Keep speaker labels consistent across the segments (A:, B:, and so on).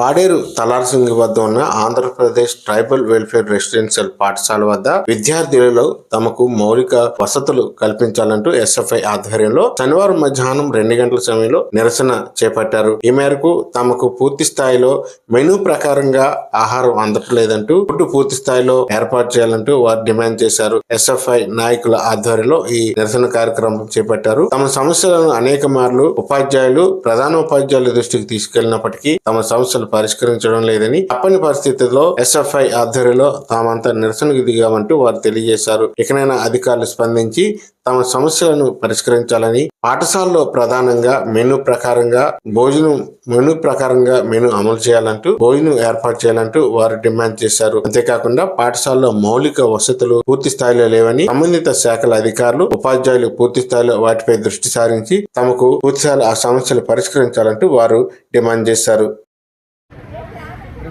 A: పాడేరు తలార్సింగి వద్ద ఉన్న Andhra Pradesh tribal welfare residential పాఠశాల వద్ద విద్యార్థులలో తమకు మౌలిక వసతులు కల్పించాలంటూ ఎస్ఎఫ్ఐ ఆధ్వర్యంలో శనివారం మధ్యాహ్నం రెండు గంటల సమయంలో నిరసన చేపట్టారు. ఈ మేరకు తమకు పూర్తి స్థాయిలో మెనూ ప్రకారంగా ఆహారం అందట్లేదంటూ ఫుడ్ పూర్తి స్థాయిలో ఏర్పాటు చేయాలంటూ వారు డిమాండ్ చేశారు. ఎస్ఎఫ్ఐ నాయకుల ఆధ్వర్యంలో ఈ నిరసన కార్యక్రమం చేపట్టారు. తమ సమస్యలను అనేక మార్లు ఉపాధ్యాయులు ప్రధాన ఉపాధ్యాయుల దృష్టికి తీసుకెళ్ళినప్పటికీ తమ సమస్యలు పరిష్కరించడం లేదని తప్పని పరిస్థితుల్లో ఎస్ఎఫ్ఐ ఆధ్వర్యంలో తామంతా నిరసనకు దిగామంటూ వారు తెలియజేశారు. ఇకనైనా అధికారులు స్పందించి తమ సమస్యలను పరిష్కరించాలని పాఠశాలలో ప్రధానంగా మెనూ ప్రకారంగా భోజనం మెనూ ప్రకారంగా మెనూ అమలు చేయాలంటూ భోజనం ఏర్పాటు చేయాలంటూ వారు డిమాండ్ చేశారు. అంతేకాకుండా పాఠశాలలో మౌలిక వసతులు పూర్తి స్థాయిలో లేవని సంబంధిత శాఖల అధికారులు ఉపాధ్యాయులు పూర్తి స్థాయిలో వాటిపై దృష్టి సారించి తమకు పూర్తిస్థాయిలో ఆ సమస్యలు పరిష్కరించాలంటూ వారు డిమాండ్ చేశారు.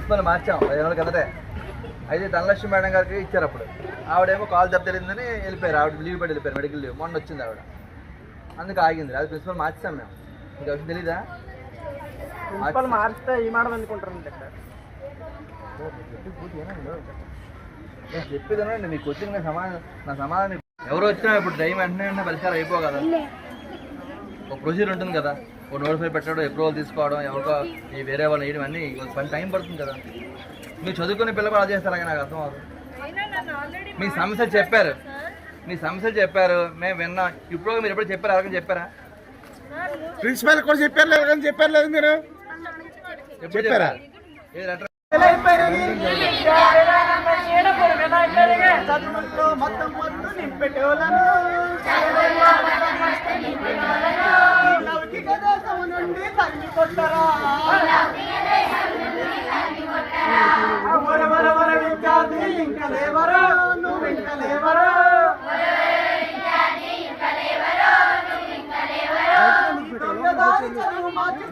B: ప్రిన్సిపల్ మార్చాం. పదిహేను రోజుల కిందటే అయితే ధనలక్ష్మి మేడం గారికి ఇచ్చారు అప్పుడు. ఆవిడేమో కాల్ దెబ్బతిరిందని వెళ్ళిపోయారు. ఆవిడ లీవ్ పెట్టి వెళ్ళిపోయారు మెడికల్ లీవ్. మొన్న వచ్చింది ఆవిడ. అందుకు ఆగింది. అది ప్రిన్సిపల్ మార్చాం మేము. మీకు విషయం తెలీదా?
C: ప్రిన్సిపల్ మారిస్తే ఈ మేడం ఇక్కడ?
B: నేను చెప్పేది వినండి, మీకు వచ్చిన నా సమాధానం నా సమాధానం. ఎవరు వచ్చినా ఇప్పుడు టైం వెంటనే వెంటనే పరిష్కారం అయిపో కదా. ఒక ప్రొసీజర్ ఉంటుంది కదా. ఒక నోటిఫై పెట్టడం అప్రూవల్ తీసుకోవడం ఎవరికో ఈ వేరే వాళ్ళు వేయడం అన్నీ పని టైం పడుతుంది కదా. మీరు చదువుకునే పిల్లలు అలా చేస్తారని నాకు అర్థం అవుతుంది మీ సమస్యలు చెప్పారు. మీ సమస్యలు చెప్పారు మేము విన్నాం. ఇప్పుడు మీరు ఎప్పుడు చెప్పారు ఎవరికైనా చెప్పారా?
C: ప్రిన్సిపల్ కూడా చెప్పారు లేదు కానీ చెప్పారు లేదు మీరు?
B: ఎప్పుడు
C: చెప్పారా? మొత్తం నింపెట్టేవాళ్ళను కొట్టరా? వర వర వర విద్యార్థి ఇంకా లేవరా? నువ్వు ఇంకా లేవరా? చదువు మార్చి